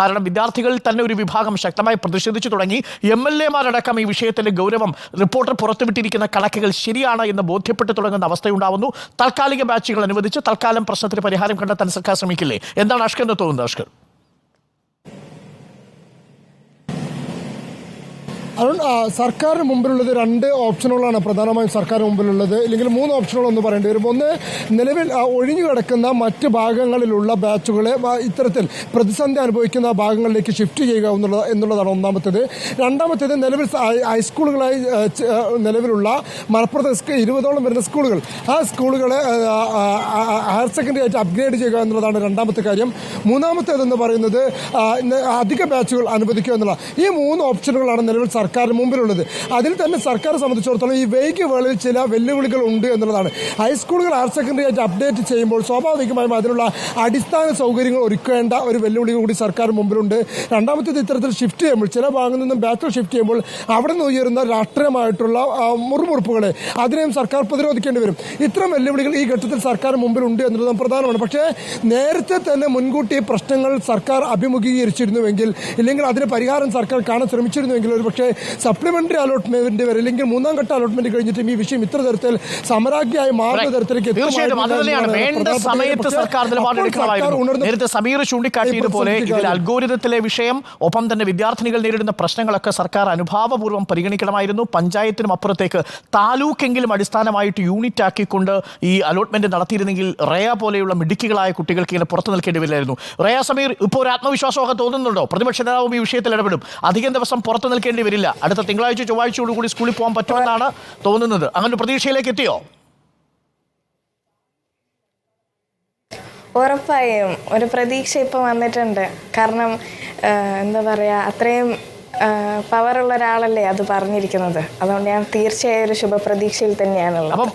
കാരണം വിദ്യാർത്ഥികളിൽ തന്നെ ഒരു വിഭാഗം ശക്തമായി പ്രതിഷേധിച്ചു തുടങ്ങി. എം എൽ എമാരടക്കം ഈ വിഷയത്തിന്റെ ഗൗരവം റിപ്പോർട്ടർ പുറത്തുവിട്ടിരിക്കുന്ന കണക്കുകൾ ശരിയാണ് എന്ന് ബോധ്യപ്പെട്ടു തുടങ്ങുന്ന അവസ്ഥയുണ്ടാവുന്നു. താൽക്കാലിക ബാച്ചുകൾ അനുവദിച്ച് തൽക്കാലം പ്രശ്നത്തിന് പരിഹാരം കണ്ടെത്താൻ സർക്കാർ ശ്രമിക്കില്ലേ? എന്താണ് അഷ്കർ എന്ന് തോന്നുന്നത് അഷ്കർ അരുൺ സർക്കാരിന് മുമ്പിലുള്ളത് രണ്ട് ഓപ്ഷനുകളാണ് പ്രധാനമായും സർക്കാരിന് മുമ്പിലുള്ളത്. ഇല്ലെങ്കിൽ മൂന്ന് ഓപ്ഷനുകൾ പറയേണ്ടി വരും. ഒന്ന് നിലവിൽ ഒഴിഞ്ഞു കിടക്കുന്ന മറ്റ് ഭാഗങ്ങളിലുള്ള ബാച്ചുകളെ ഇത്തരത്തിൽ പ്രതിസന്ധി അനുഭവിക്കുന്ന ഭാഗങ്ങളിലേക്ക് ഷിഫ്റ്റ് ചെയ്യുക എന്നുള്ള എന്നുള്ളതാണ് ഒന്നാമത്തേത്. രണ്ടാമത്തേത് നിലവിൽ ഹൈസ്കൂളുകളായി നിലവിലുള്ള മലപ്പുറത്ത് ഇരുപതോളം വരുന്ന സ്കൂളുകൾ. ആ സ്കൂളുകളെ ഹയർ സെക്കൻഡറി ആയിട്ട് അപ്ഗ്രേഡ് ചെയ്യുക എന്നുള്ളതാണ് രണ്ടാമത്തെ കാര്യം. മൂന്നാമത്തേതെന്ന് പറയുന്നത് അധിക ബാച്ചുകൾ അനുവദിക്കുക എന്നുള്ള ഈ മൂന്ന് ഓപ്ഷനുകളാണ് നിലവിൽ സർക്കാരിന് മുമ്പിലുള്ളത്. അതിൽ തന്നെ സർക്കാരെ സംബന്ധിച്ചിടത്തോളം ഈ വൈകി വേളയിൽ ചില വെല്ലുവിളികൾ ഉണ്ട് എന്നുള്ളതാണ്. ഹൈസ്കൂളുകൾ ഹയർ സെക്കൻഡറി ആയിട്ട് അപ്ഡേറ്റ് ചെയ്യുമ്പോൾ സ്വാഭാവികമായും അതിനുള്ള അടിസ്ഥാന സൗകര്യങ്ങൾ ഒരുക്കേണ്ട ഒരു വെല്ലുവിളി കൂടി സർക്കാർ മുമ്പിലുണ്ട്. രണ്ടാമത്തേത് ഇത്തരത്തിൽ ഷിഫ്റ്റ് ചെയ്യുമ്പോൾ ചില ഭാഗങ്ങളിൽ നിന്നും ബാച്ചുകൾ ഷിഫ്റ്റ് ചെയ്യുമ്പോൾ അവിടെ നിന്ന് ഉയരുന്ന രാഷ്ട്രീയമായിട്ടുള്ള മുറുമുറുപ്പുകളെ അതിനെയും സർക്കാർ പ്രതിരോധിക്കേണ്ടി വരും. ഇത്തരം വെല്ലുവിളികൾ ഈ ഘട്ടത്തിൽ സർക്കാർ മുമ്പിലുണ്ട് എന്നുള്ളത് പ്രധാനമാണ്. പക്ഷേ നേരത്തെ തന്നെ മുൻകൂട്ടി പ്രശ്നങ്ങൾ സർക്കാർ അഭിമുഖീകരിച്ചിരുന്നുവെങ്കിൽ ഇല്ലെങ്കിൽ അതിന് പരിഹാരം സർക്കാർ കാണാൻ ശ്രമിച്ചിരുന്നുവെങ്കിൽ ഒരു പക്ഷേ സപ്ലിമെന്ററി അലോട്ട്മെന്റ് വരെ അല്ലെങ്കിൽ മൂന്നാം ഘട്ട അലോട്ട്മെന്റ് കഴിഞ്ഞിട്ടും ഈ വിഷയം ഇത്ര തരത്തിൽ സമരാഗ്യമായി മാറുന്ന തരത്തിലേക്ക് നേരത്തെ സമീർ ചൂണ്ടിക്കാട്ടിയതുപോലെ ഈ ഇതിൽ അൽഗോരിതത്തിലെ വിഷയം ഒപ്പം തന്നെ വിദ്യാർത്ഥിനികൾ നേരിടുന്ന പ്രശ്നങ്ങളൊക്കെ സർക്കാർ അനുഭാവപൂർവം പരിഗണിക്കണമായിരുന്നു. പഞ്ചായത്തിനും അപ്പുറത്തേക്ക് താലൂക്കെങ്കിലും അടിസ്ഥാനമായിട്ട് യൂണിറ്റ് ആക്കിക്കൊണ്ട് ഈ അലോട്ട്മെന്റ് നടത്തിയിരുന്നെങ്കിൽ റയ പോലെയുള്ള മിടുക്കികളായ കുട്ടികൾക്ക് ഇങ്ങനെ പുറത്തു നിൽക്കേണ്ടി വരില്ലായിരുന്നു റേയ സമീർ ഇപ്പോൾ ഒരു ആത്മവിശ്വാസമൊക്കെ തോന്നുന്നുണ്ടോ? പ്രതിപക്ഷ നേതാവും ഈ വിഷയത്തിൽ ഇടപെടും. അധികം ദിവസം പുറത്തു നിൽക്കേണ്ടി വരില്ല. അടുത്ത തിങ്കളാഴ്ച ചൊവ്വാഴ്ചയോടുകൂടി സ്കൂളിൽ പോകാൻ പറ്റുമെന്നാണ് തോന്നുന്നത്. അങ്ങനെ പ്രതീക്ഷയിലേക്ക് എത്തിയോ? ഉറപ്പായും. ഒരു പ്രതീക്ഷ ഇപ്പം വന്നിട്ടുണ്ട്. കാരണം എന്താ പറയുക അത്രയും പവറുള്ള ഒരാളല്ലേ അത് പറഞ്ഞിരിക്കുന്നത്. അതുകൊണ്ട് ഞാൻ തീർച്ചയായും ഒരു ശുഭപ്രതീക്ഷയിൽ തന്നെയാണുള്ളത്. അപ്പം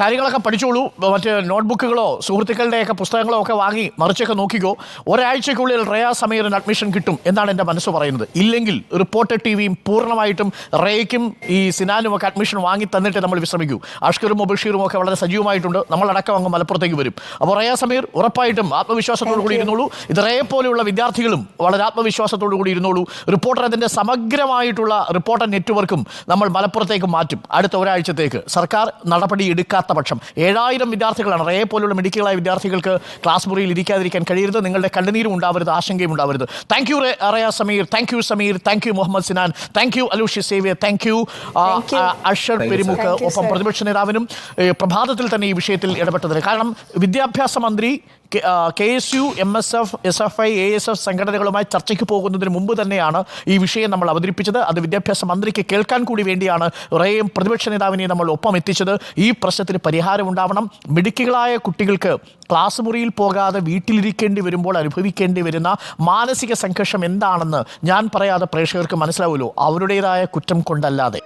കാര്യങ്ങളൊക്കെ പഠിച്ചോളൂ. മറ്റേ നോട്ട്ബുക്കുകളോ സുഹൃത്തുക്കളുടെയൊക്കെ പുസ്തകങ്ങളോ ഒക്കെ വാങ്ങി മറിച്ചൊക്കെ നോക്കിക്കോ. ഒരാഴ്ചക്കുള്ളിൽ റയാ സമീറിന് അഡ്മിഷൻ കിട്ടും എന്നാണ് എന്റെ മനസ്സ് പറയുന്നത്. ഇല്ലെങ്കിൽ റിപ്പോർട്ടർ ടി വിയും പൂർണമായിട്ടും റേയ്ക്കും ഈ സിനാനും ഒക്കെ അഡ്മിഷൻ വാങ്ങി തന്നിട്ട് നമ്മൾ വിശ്രമിക്കൂ. അഷ്കറും ബഷീറും ഒക്കെ വളരെ സജീവമായിട്ടുണ്ട്. നമ്മളടക്കം അങ്ങ് മലപ്പുറത്തേക്ക് വരും. അപ്പോൾ റയാ സമീർ ഉറപ്പായിട്ടും ആത്മവിശ്വാസത്തോടു കൂടി ഇരുന്നോളൂ. ഇത് റേ പോലെയുള്ള വിദ്യാർത്ഥികളും വളരെ ആത്മവിശ്വാസത്തോടു കൂടി ഇരുന്നോളൂ. റിപ്പോർട്ടർ അതിന്റെ സമഗ്രമായിട്ടുള്ള റിപ്പോർട്ടർ നെറ്റ്വർക്കും നമ്മൾ മലപ്പുറത്തേക്ക് മാറ്റും. അടുത്ത ഒരാഴ്ചത്തേക്ക് സർക്കാർ നടപടി എടുക്കാത്ത പക്ഷം ഏഴായിരം വിദ്യാർത്ഥികളാണ് റേ പോലുള്ള മെഡിക്കലായ വിദ്യാർത്ഥികൾക്ക് ക്ലാസ് മുറിയിൽ ഇരിക്കാതിരിക്കാൻ കഴിയരുത്. നിങ്ങളുടെ കണ്ണുനീരും ഉണ്ടാവരുത് ആശങ്കയും ഉണ്ടാവരുത്. Thank you Raya Sameer thank you Sameer thank you Muhammad Sinan thank you അലൂഷി സേവ്യ താങ്ക് യു അഷർ പെരുമുക്ക് ഒപ്പം. പ്രതിപക്ഷ നേതാവിനും പ്രഭാതത്തിൽ തന്നെ ഈ വിഷയത്തിൽ ഇടപെട്ടതിന്. കാരണം വിദ്യാഭ്യാസ മന്ത്രി K S U M S F S F I A S F സംഘടനകളുമായി ചർച്ചയ്ക്ക് പോകുന്നതിന് മുമ്പ് തന്നെയാണ് ഈ വിഷയം നമ്മൾ അവതരിപ്പിച്ചത്. അത് വിദ്യാഭ്യാസ മന്ത്രിക്ക് കേൾക്കാൻ കൂടി വേണ്ടിയാണ് റേയും പ്രതിപക്ഷ നേതാവിനെയും നമ്മൾ ഒപ്പം എത്തിച്ചത് ഈ പ്രശ്നത്തിന് പരിഹാരം ഉണ്ടാവണം. മിടുക്കികളായ കുട്ടികൾക്ക് ക്ലാസ് മുറിയിൽ പോകാതെ വീട്ടിലിരിക്കേണ്ടി വരുമ്പോൾ അനുഭവിക്കേണ്ടി വരുന്ന മാനസിക സംഘർഷം എന്താണെന്ന് ഞാൻ പറയാതെ പ്രേക്ഷകർക്ക് മനസ്സിലാവുമല്ലോ. അവരുടേതായ കുറ്റം കൊണ്ടല്ലാതെ.